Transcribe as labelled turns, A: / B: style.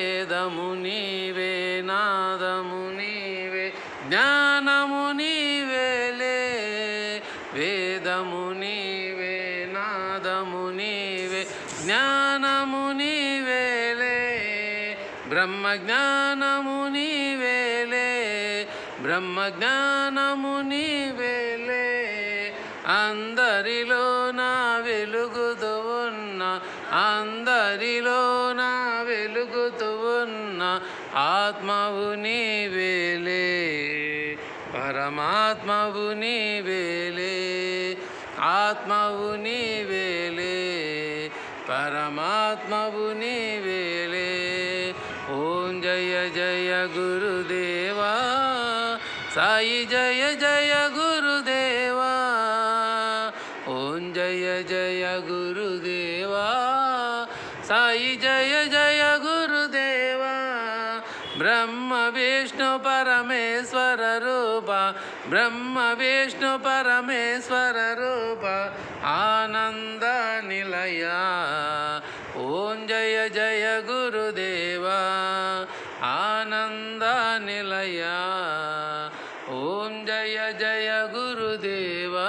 A: వేదము నీవే నాదము నీవే జ్ఞానము నీవేలే వేదము నీవే నాదము నీవే జ్ఞానము నీవేలే బ్రహ్మ జ్ఞానము నీవేలే బ్రహ్మ జ్ఞానము నీవేలే అందరిలో నా వెలుగుదు ఉన్న అందరిలో నా వెలుగుతూ ఉన్న ఆత్మవు నీవేలే పరమాత్మవు నీవేలే ఆత్మవు నీవేలే పరమాత్మవు నీవేలే ఓం జయ జయ గురుదేవా సాయి జయ జయ గురుదేవా ఓం జయ జయ గురుదేవా సాయి జయ జయ గురుదేవా ब्रह्म विष्णु परमेश्वर रूपा ब्रह्म विष्णु परमेश्वर रूप आनन्द निलय। ॐ जय जय गुरुदेवा आनन्द निलय। ॐ जय जय गुरुदेवा।